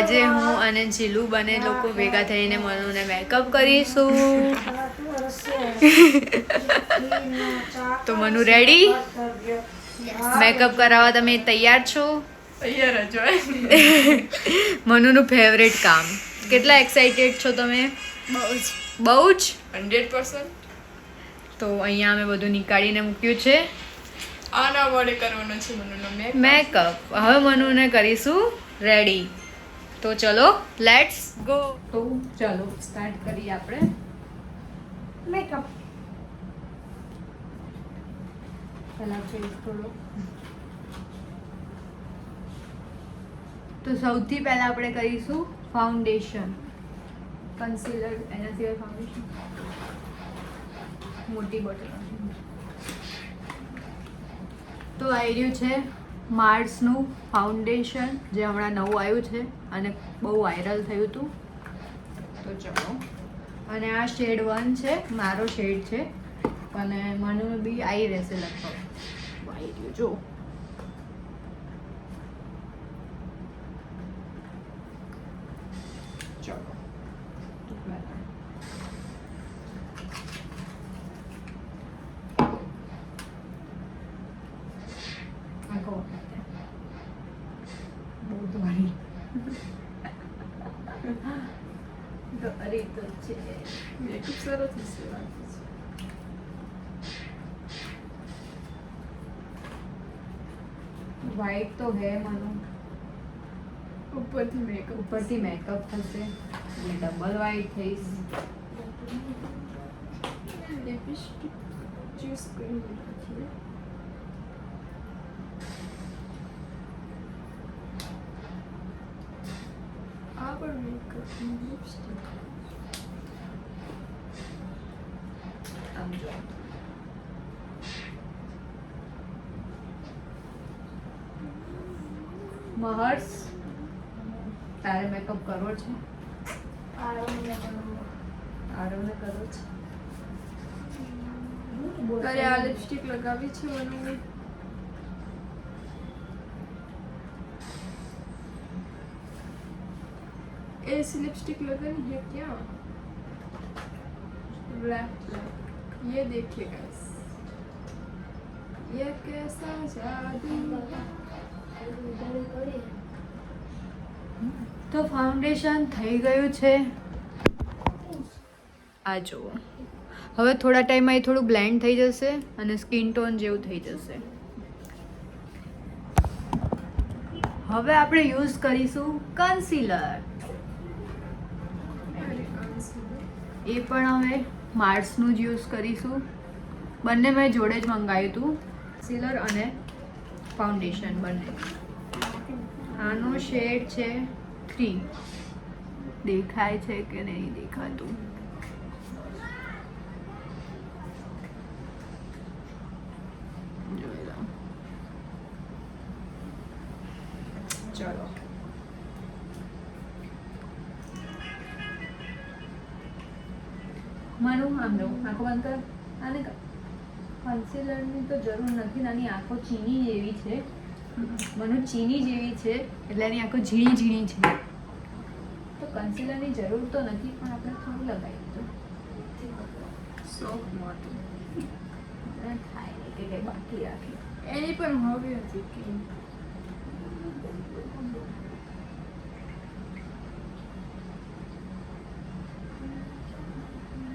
આજે હું અને જીલુ બને લોકો ભેગા થઈને મનુને મેકઅપ કરીશું. તો મનુ રેડી મેકઅપ કરાવવા તમે તૈયાર છો? તૈયાર જ મનુનું ફેવરેટ કામ. કેટલા એક્સાઇટેડ છો તમે? બહુ જ બહુ જ હંડ્રેડ પર્સન્ટ. તો અહીંયા અમે બધું નીકાળીને મૂક્યું છે. આના વડે કરવાનો છે મનુનો મેકઅપ હવે મનુને કરીશું રેડી તો ચલો લેટ્સ ગો તો ચલો સ્ટાર્ટ કરીએ આપણે. મેકઅપ પહેલાં ફેસ થોડો. તો સૌથી પહેલાં આપણે કરીશું ફાઉન્ડેશન કન્સીલર એના સિવાય ફાઉન્ડેશન મોટી બોટલ તો આવી રહ્યું છે માર્સનું ફાઉન્ડેશન જે હમણાં નવું આવ્યું છે અને બહુ વાયરલ થયું હતું. તો ચલો. અને આ શેડ વન છે, મારો શેડ છે. અને મને બી આવી રહેશે લગભગ. આવી જો ચલો આખો બહુ ધોરી ધોરી તો છે મેકઅપ સરસ હશે લાગે છે વ્હાઈટ તો હે માનો ઉપરથી મેકઅપ ઉપરથી મેકઅપ થશે. અને ડબલ વાઈટ થઈશ લિપસ્ટિક ચૂઝ કરી છે. આ પણ મેકઅપ લિપસ્ટિક આમ જો. મહર્ષ તારે મેકઅપ કરવો છે આરવને કરવો છે તારે આ લિપસ્ટિક લગાવી છે મને ऐसी लिपस्टिक लगानी है क्या ब्लैक ब्लैक ये देखिए गाइस ये कैसा जादू તો ફાઉન્ડેશન થઈ ગયું છે. આ જુઓ. હવે થોડા ટાઈમમાં એ થોડું બ્લેન્ડ થઈ જશે અને સ્કિન ટોન જેવું થઈ જશે. હવે આપણે યુઝ કરીશું કન્સીલર એ પણ હવે માર્સનું જ યુઝ કરીશું. બંને મેં જોડે જ મંગાવ્યું હતું કન્સીલર અને ફાઉન્ડેશન બંને. આનો શેડ છે થ્રી. દેખાય છે કે નહીં દેખાતું? ચલો. મારું આમ જો આંખો બંધ કન્સીલરની તો જરૂર નથી. નાની આંખો ચીની જેવી છે. મનુ ચીની જેવી છે એટલે એની આખો ઝીણી ઝીણી છે. તો કન્સીલરની જરૂર તો નથી પણ આપણે થોડું લગાવી દીધું. સોફ્ટ મોટું. થાય કે બાકી રાખી. એની પણ હવે હતી કે.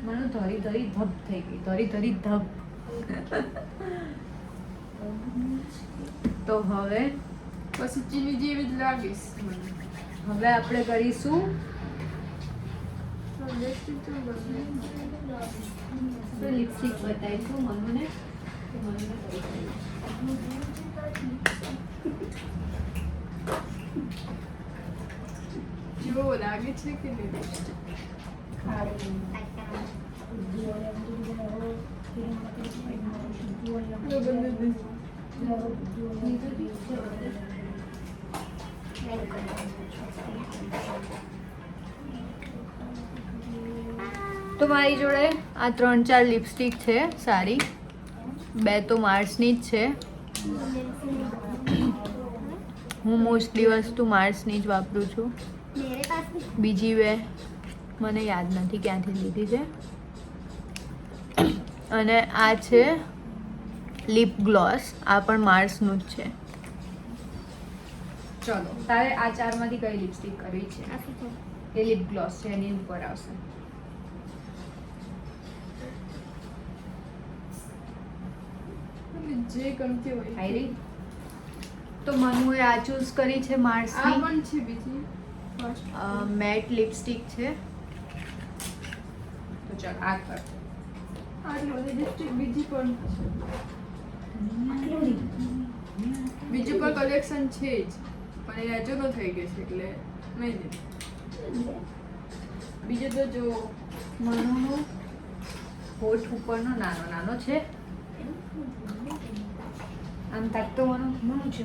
મને ધરી ધરી ધબ થઈ ગઈ ધરી ધરી ધબ. તો હવે પછી ચીની જેવી જ લાગીશ હવે આપણે કરીશું. તો લિપસ્ટિક બતાવીશું મનુને. જેવો લાગે છે કે નહીં? તો મારી જોડે આ ત્રણ ચાર લિપસ્ટિક છે, સારી. બે તો માર્સની જ છે. હું મોસ્ટલી વસ્તુ માર્સની જ વાપરું છું. બીજી બે મને યાદ નથી ક્યાંથી લીધી છે. અને આ છે લિપ ગ્લોસ આ પણ માર્સનું જ છે. ચલો તારે આ ચારમાંથી કઈ લિપસ્ટિક કરવી છે? એ લિપ ગ્લોસ છે એની ઉપર આવશે. જે ગમતી હોય આઈરી તો મનુએ આ ચૂઝ કરી છે માર્સ આ પણ છે બીજી મેટ લિપસ્ટિક છે. તો ચાલ આ કર. આ લિપસ્ટિક બીજી પણ છે. બીજું પણ કલેક્શન છે જ. પણ એ અજુનો થઈ ગયું છે એટલે નહીં લીધું બીજું તો જો મનુનો હોઠ ઉપરનો નાનો નાનો છે. આમ તાકતો મનુ? છે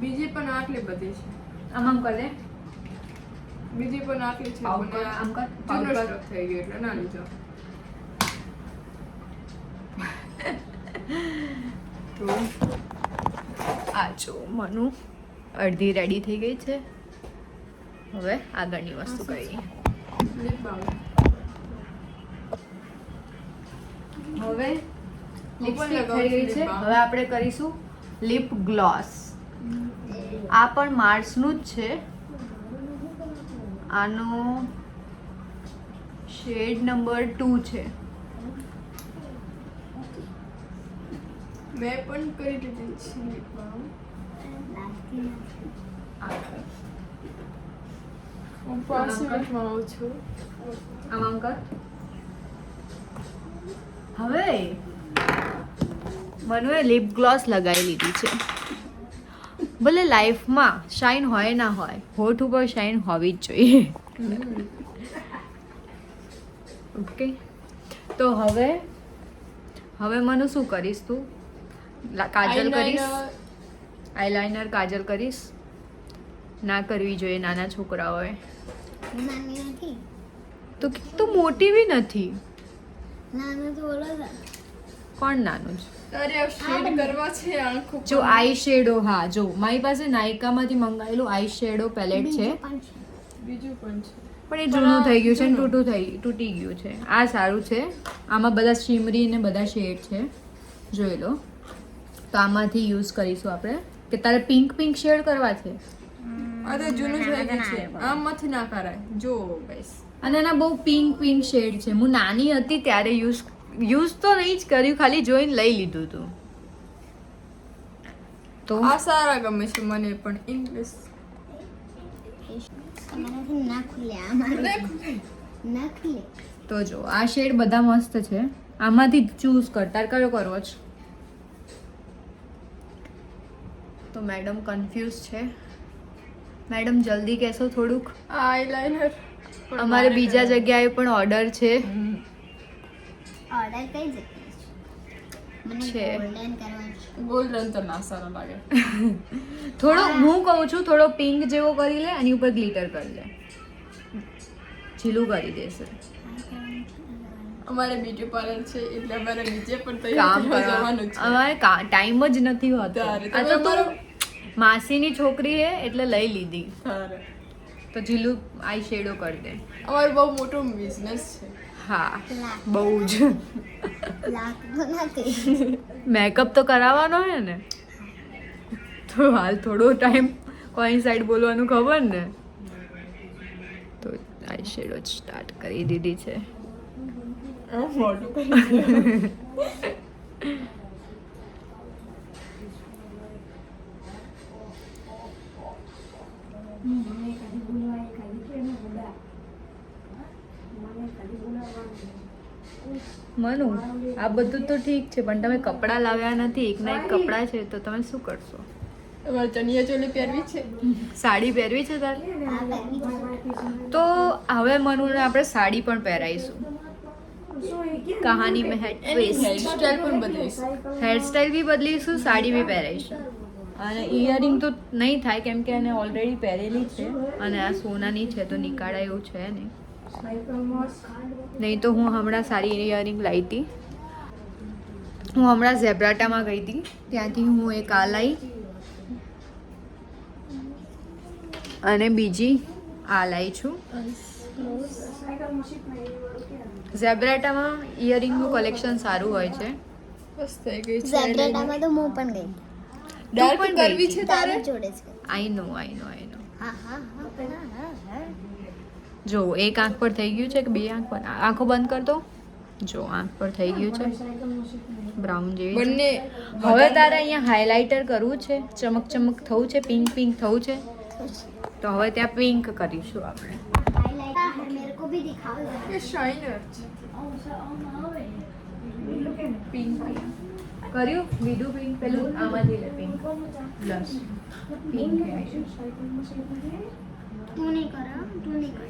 બીજી પણ આટલી બધી છે. આમ આમ કરે? બીજી પણ આટલી છે આમ કર થઈ ગયો એટલે ના લીધો તો આ જો મનુ અડધી રેડી થઈ ગઈ છે. હવે આગળની વસ્તુ કરીએ. હવે લિપસ્ટિક થઈ ગઈ છે હવે આપણે કરીશું લિપ ગ્લોસ આ પણ માર્સનું જ છે. આનો શેડ નંબર ટુ છે. મેં પણ કરી દીધી છે લિપ બામ હું મિનિટમાં આવું છું આમ આમ કર હવે મનુએ લિપ ગ્લોસ લગાવી લીધી છે. ભલે લાઈફમાં શાઇન હોય ના હોય હોઠ ઉપર શાઇન હોવી જ જોઈએ. ઓકે તો હવે હવે મનુ શું કરીશ તું? કાજલ કરીશ? આઈલાઇનર કાજલ કરીશ. ના કરવી જોઈએ નાના છોકરાઓએ. તો તું મોટી બી નથી. કોણ નાનું છે? જો આઈ શેડો હા જો મારી પાસે નાયકામાંથી મંગાવેલું આઈ શેડો પેલેટ છે. બીજું પણ એ જૂનું થઈ ગયું છે ને તૂટું થઈ તૂટી ગયું છે. આ સારું છે. આમાં બધા શીમરી અને બધા શેડ છે. જોઈ લો. તો આમાંથી યુઝ કરીશું આપણે. કે તારે પિંક પિંક શેડ કરવા છે? અરે જૂનું થઈ ગયું છે. આમ મત ના કરાય. જો ગાઈસ અને એના બહુ પિંક પિંક શેડ છે. હું નાની હતી ત્યારે યુઝ યુઝ તો નહીં જ કર્યું ખાલી જોઈને લઈ લીધું હતું તો આ સારા ગમે છે મને પણ ઇંગ્લિશ તો જો આ શેડ બધા મસ્ત છે. આમાંથી ચૂઝ કર. તાર કયો કરવો છે તો મેડમ કન્ફ્યુઝ છે. મેડમ જલ્દી કહેશો થોડુંક? આઈલાઇનર અમારે બીજા જગ્યાએ પણ ઓર્ડર છે. ઓર્ડર કઈ જગ્યાએ છે? ગોલ્ડન તો ના સારા લાગે. થોડો હું. કહું છું થોડો પિંક જેવો કરી લે અને ઉપર ગ્લિટર કરી લે. ઝીલું કરી દેશે. અમારે બ્યુટી પાર્લર છે એટલે અમારે નીચે પણ તૈયાર જવાનું છે. અમારે ટાઈમ જ નથી હોતો. આ તો તું માસીની છોકરી હે એટલે લઈ લીધી. તો જીલું આઈ શેડો કર દે. અમારું બહુ મોટું બિઝનેસ છે. હા બહુ જ. મેકઅપ તો કરાવવાનો હોય ને? તો હાલ થોડો ટાઈમ કોઈ સાઈડ બોલવાનું ખબર ને? તો આઈ શેડો સ્ટાર્ટ કરી દીધી છે. મનુ આ બધું તો ઠીક છે પણ તમે કપડાં લાવ્યા નથી એક ના એક કપડાં છે તો તમે શું કરશો? ચણિયા ચોલી પહેરવી છે. સાડી પહેરવી છે તારે? તો હવે મનુને આપણે સાડી પણ પહેરાવીશું. કહાની મેં હેરસ્ટાઈલ પણ બદલીશ હેરસ્ટાઈલ બી બદલીશું સાડી બી પહેરાઈશું અને ઇયરિંગ તો નહીં થાય કેમ કે એને ઓલરેડી પહેરેલી છે અને આ સોનાની છે તો નીકાળાય એવું છે નહીં। નહીં તો હું હમણાં સારી ઇયરિંગ લાવી હતી હું હમણાં ઝેબ્રાટામાં ગઈ હતી ત્યાંથી હું એક આ લાવી અને બીજી આ લાવી છું. ઝેબ્રેટામાં ઇયરિંગનું કલેક્શન સારું હોય છે. બસ થઈ ગઈ છે ઝેબ્રેટામાં તો હું પણ ગઈ. ડાર્ક પણ કરવી છે તારે? જોડે છે. આઈ નો આઈ નો આઈ નો હા હા હા હા હા જો એક આંખ પર થઈ ગયું છે કે બે આંખ પર? આંખો બંધ કર દો જો આંખ પર થઈ ગયું છે. બ્રાઉન જેવી બંને હવે તારે અહીંયા હાઇલાઇટર કરવું છે. ચમક ચમક થવું છે પિંક પિંક થવું છે. તો હવે ત્યાં પિંક કરીશું આપણે. हाईलाइटर मेरे को भी दिखाओ जरा એ શાઇનર છે પિંક કર્યું બીજું પિંક પેલું આમાંથી લે પિંક બ્લશ પિંક तू नहीं करा तू नहीं कर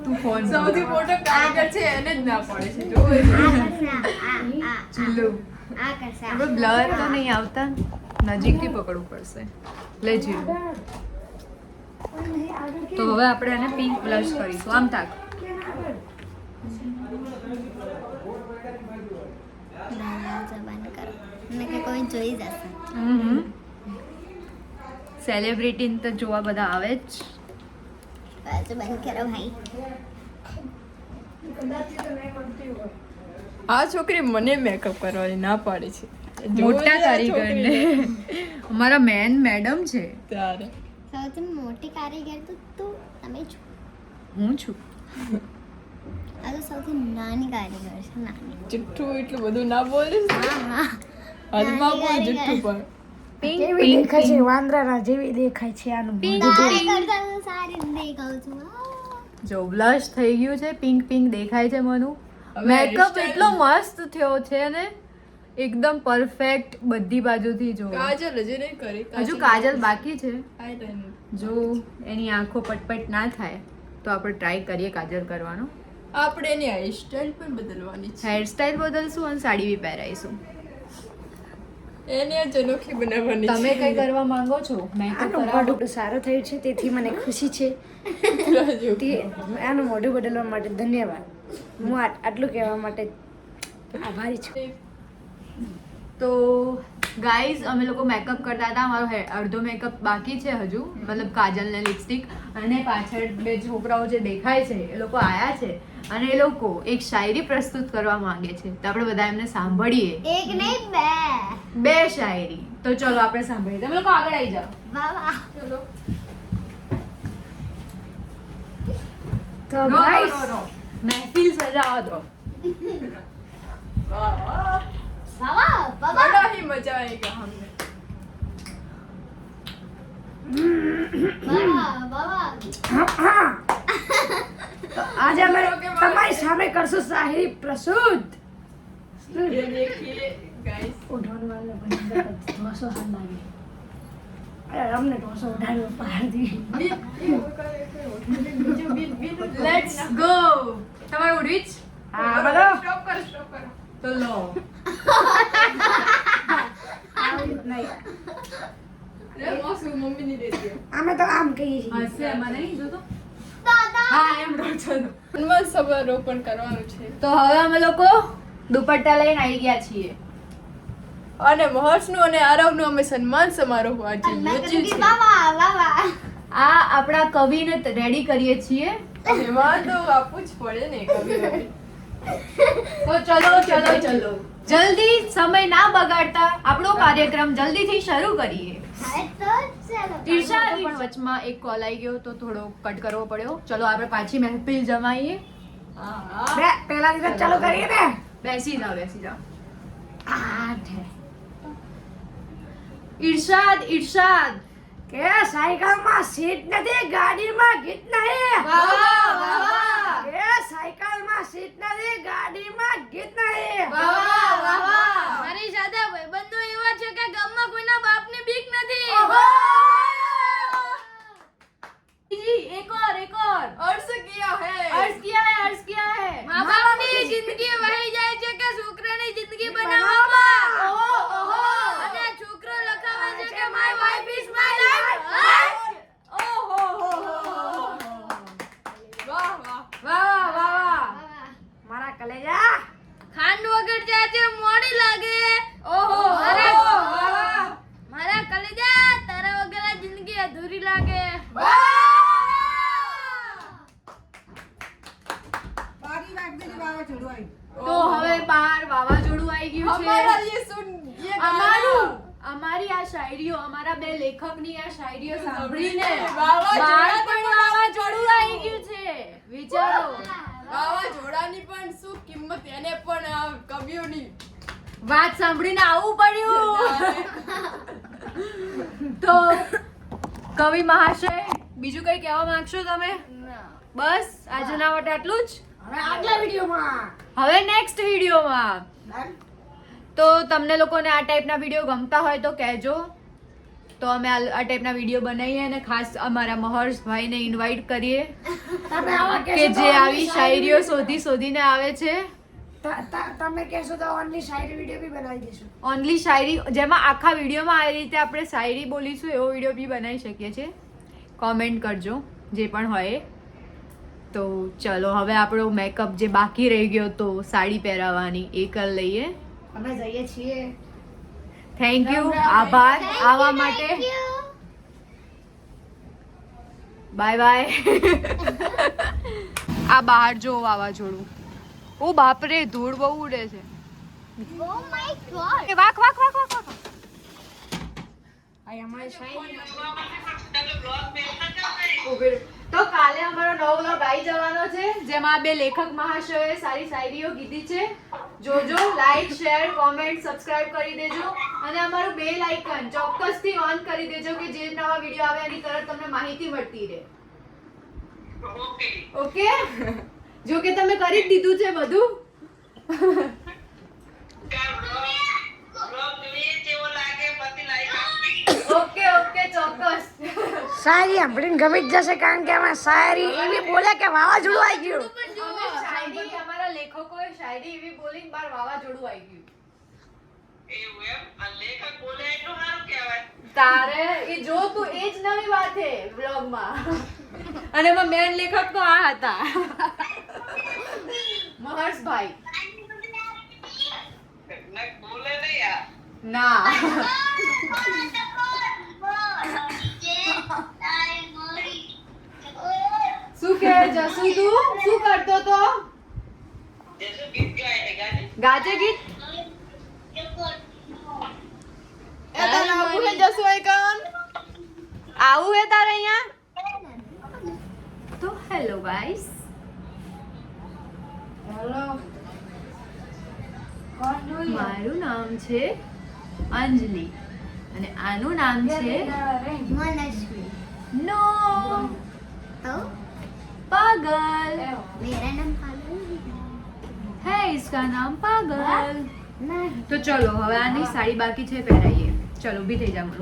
તું ફોન સૌથી મોટો કારીગર છે એને જ ના પડે છે જો आ करसा आ आ જીલું आ करसा આપણે બ્લર તો નહીં આવતા નજીકથી પકડવું પડશે લે જીલું તો હવે આપણે આને પિંક બ્લશ કરીશું. આમ તાક. સેલિબ્રિટી તો જોવા બધા આવે જ. આ છોકરી મને મેકઅપ કરવાની ના પાડે છે. મોટા કારીગર અમારા મેન મેડમ છે. ત્યારે. સૌથી મોટી કારીગર તો તું તમે છો. હું છું? આ તો સૌથી નાની કારીગર છે નાની. જુઠ્ઠું એટલું બધું ના બોલે ને. હા હા. હાથમાં બોલ જુઠ્ઠું પણ? પિંક કેવી પિંક દેખાય? છે વાંદરાના જેવી દેખાય છે આનું સારી છું. જો બ્લશ થઈ ગયું છે પિંક પિંક દેખાય છે મનુ. મેકઅપ એટલો મસ્ત થયો છે ને? એકદમ પરફેક્ટ બધી બાજુથી જો કાજલ હજી નહીં કરી હજુ કાજલ બાકી છે. જો એની આંખો પટપટ ના થાય તો આપણે ટ્રાય કરીએ કાજલ કરવાનો. આપણે એની હેરસ્ટાઈલ પણ બદલવાની છે. હેરસ્ટાઈલ બદલશું અને સાડી બી પહેરાઈશું. એને અનોખી બનાવવાની તમે. કઈ કરવા માંગો છો? મેં તો કરાવો મોઢું સારો થયું છે તેથી મને ખુશી છે. આનું મોઢું બદલવા માટે ધન્યવાદ. હું આ- આટલું કહેવા માટે આભારી છું. તો ગાઈઝ અમે લોકો મેકઅપ કરતા હતા. અમારો હે- અડધો મેકઅપ બાકી છે હજુ. મતલબ કાજલ ને લિપસ્ટિક અને પાછળ બે છોકરાઓ જે દેખાય છે એ લોકો આયા છે. અને એ લોકો એક શાયરી પ્રસ્તુત કરવા માંગે છે. તો આપણે બધા એમને સાંભળીએ. એક નહીં બે. બે શાયરી. તો ચલો આપણે સાંભળીએ. તમે લોકો આગળ આવી જાઓ. વાહ વાહ. ચલો. તો. મહેફિલ સજાવો દો વાહ, વાહ. વાહ બાબા बड़ा ही मजा आएगा हमें વાહ વાહ હા, હા. તો આજે અમે તમારી સામે કરશું શાયરી પ્રસ્તુત ये देखिए गाइस ઉઠવાનું વાળા પણ ઢોસો હાલ લાગે અરે અમને ઢોસો ઉઠાડ્યો બહારથી લેટ્સ ગો તમારે ઉડવી જ હા બોલો स्टॉप करो स्टॉप करो તો લો અમે તો આમ અને મહર્ષનું અને આરવનું અમે સન્માન સમારોહ આજે યોજ્યું આ આપણા કવિને રેડી કરીએ છીએ. એમાં આપવું જ પડે ને કવિ તો ચલો ચલો ચલો. જલ્દી સમય ના બગાડતા આપણો કાર્યક્રમ જલ્દીથી શરૂ કરીએ. ઈર્ષા પણ વચમાં એક કોલ આવી ગયો તો થોડો કટ કરવો પડ્યો. ચલો આપણે પાછી મહેફિલ જમાઈએ. પહેલા દિવસ ચાલુ કરીએ ને? બેસી જાઓ બેસી જાઓ. આઠ. ઈર્ષાદ ઈર્ષાદ. કે સાયકલમાં સીટ નથી ગાડીમાં ગીત નહીં. વાહ, વાહ. કે સાયકલમાં સીટ નથી ગાડીમાં ગીત નહીં. વાહ, તો હવે બાર વાવાઝોડું આવી ગયું છે. અમારી આ શાયરીઓ અમારા બે લેખકની આ શાયરીઓ સાંભળીને વાવાઝોડું આવી ગયું છે. વિચારો. વાવાઝોડાની પણ શું કિંમત એને પણ કવિઓની વાત સાંભળીને આવું પડ્યું. તો કવિ મહાશય બીજું કઈ કહેવા માંગશો તમે? બસ આજના માટે આટલું જ? હવે આગલા વિડીયોમાં. હવે નેક્સ્ટ વિડીયોમાં. તો તમને લોકોને આ ટાઈપના વીડિયો ગમતા હોય તો કહેજો. તો અમે આ આ ટાઈપના વીડિયો બનાવીએ અને ખાસ અમારા મહર્ષભાઈને ઇન્વાઇટ કરીએ. કે જે આવી શાયરીઓ શોધી શોધીને આવે છે. તમે કહેશો તો ઓનલી શાયરી વીડિયો બી બનાવી દઈશું ઓનલી શાયરી જેમાં આખા વિડીયોમાં આવી રીતે આપણે શાયરી બોલીશું એવો વીડિયો બી બનાવી શકીએ છીએ. કોમેન્ટ કરજો જે પણ હોય તો ચલો હવે આપણો મેકઅપ જે બાકી રહી ગયો તો સાડી પહેરાવવાની એ કરી લઈએ. અમે જઈએ છીએ. થેન્ક યુ આભાર. આવવા માટે. બાય બાય આ બહાર જો વાવાઝોડું. ઓ બાપરે ધૂળ બહુ ઉડે છે. Oh my વાક વાક વાક વાક વાક આ અમારી શાયરી તો કાલે અમારો નવો વ્લોગ આવી જવાનો છે જેમાં બે લેખક મહાશયોએ સારી શાયરીઓ કીધી છે. જોજો લાઈક શેર કોમેન્ટ સબસ્ક્રાઇબ કરી દેજો. અને અમારું બેલ આઇકન ચોક્કસથી ઓન કરી દેજો કે જે નવા વીડિયો આવે એની તરત તમને માહિતી મળતી રહે. ઓકે જો કે તમે કરી જ દીધું છે બધું ઓકે ઓકે ચોક્કસ શાયરી સાંભળીને ગમી જ જશે કારણ કે આમાં શાયરી એવી બોલે કે વાવાઝોડું આવી ગયું. શાયરી અમારા લેખકોએ શાયરી એવી બોલીને બાર વાવાઝોડું આવી ગયું. તારે એ જો તું એ જ નવી વાત છે વ્લોગમાં. અને એમાં મેન લેખક તો આ હતા. મહર્ષભાઈ ના. ઓકે જસુ તું શું કરતો તો? ગાજે? ગીત? એ આવું હે તારે અહીંયા? તો હેલો ગાઈસ. હેલો. મારું નામ છે અંજલિ અને આનું નામ છે મનસ્વી નો. Oh. પાગલ मेरा नाम पागल है इसका नाम पागल नहीं તો ચલો હવે આની સાડી બાકી છે પહેરાઈએ ચલો ઊભી થઈ જાવ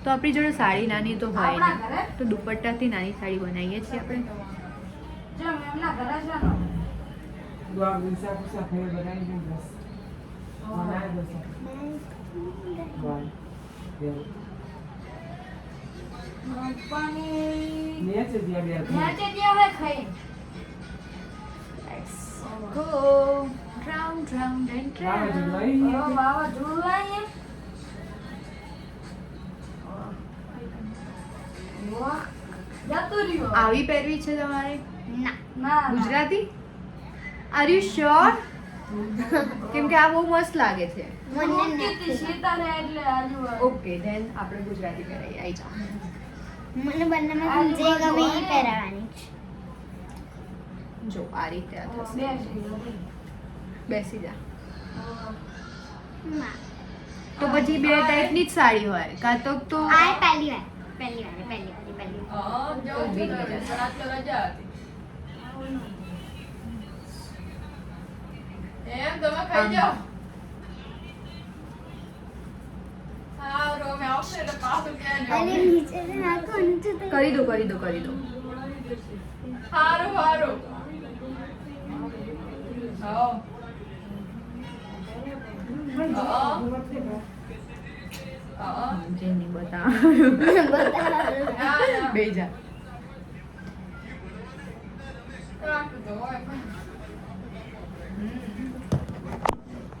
તો આપણી જોડે સાડી નાની તો હોય નહીં તો દુપટ્ટાથી નાની સાડી બનાવીએ છીએ આપણે go Round round and round આવી પહેરવી છે તમારે ગુજરાતી આર યુ શ્યોર કેમ કે આ બહુ મસ્ત લાગે છે. ઓકે ધેન આપણે ગુજરાતી પહેરાઈ આવી જાઓ મને બંનેમાં જે ગમે એ પહેરાવાની જો. આ રીતે આ થશે. બેસી જા. તો પછી બે ટાઈપની જ સાડી હોય. કાં તો તો આ પહેલી વાર. પહેલી વાર પહેલી વાર પહેલી વાર. એમ તમે ખાઈ જાઓ. કરી દો કરી દો કરી દો. સારું સારું આવો આવો જેની બતા બતાવો. ના ના બે જા રાખજો હોય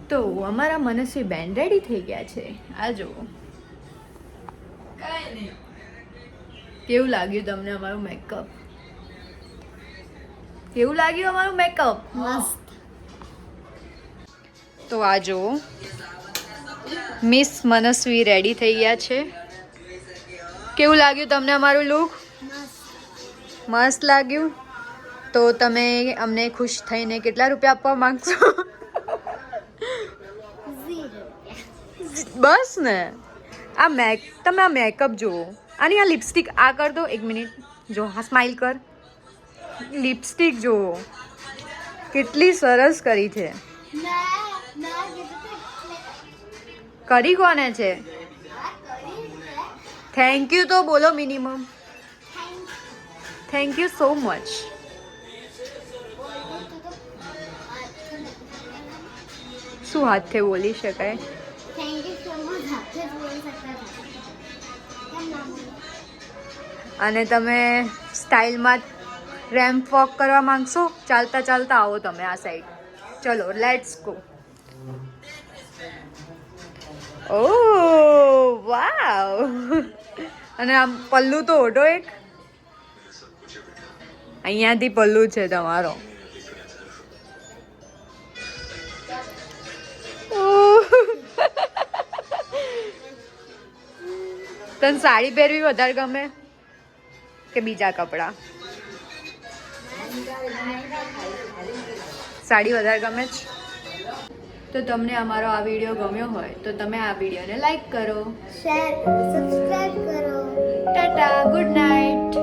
તો અમારા મનસ્વી બેન રેડી થઈ ગયા છે. આ જુઓ. કેવું લાગ્યું તમને અમારું મેકઅપ કેવું લાગ્યું અમારું મેકઅપ તો આ જુઓ. મિસ મનસ્વી રેડી થઈ ગયા છે. કેવું લાગ્યું તમને અમારું લુક મસ્ત લાગ્યું. તો તમે અમને ખુશ થઈને કેટલા રૂપિયા આપવા માંગશો? બસ ને. આ મેક, તમે આ મેકઅપ જુઓ. આની આ લિપસ્ટિક આ કર દો એક મિનિટ. જો હા સ્માઇલ કર. લિપસ્ટિક જુઓ. કેટલી સરસ કરી છે. કરી કોને છે? થેન્ક યુ તો બોલો minimum thank you so much શું હાથે બોલી શકાય? અને તમે સ્ટાઇલમાં રેમ્પ વોક કરવા માંગશો? ચાલતા ચાલતા આવો તમે આ સાઈડ ચલો લેટ્સ ગો ઓ વાવ અને આમ પલ્લુ તો ઓઢો એક. અહીંયાથી પલ્લુ છે તમારો. તને સાડી પહેરવી વધારે ગમે કે બીજા કપડાં? સાડી વધારે ગમે છે તો તમને અમારો આ વીડિયો ગમ્યો હોય તો તમે આ વિડીયોને લાઈક કરો. શેર સબસ્ક્રાઇબ કરો. Tata good night.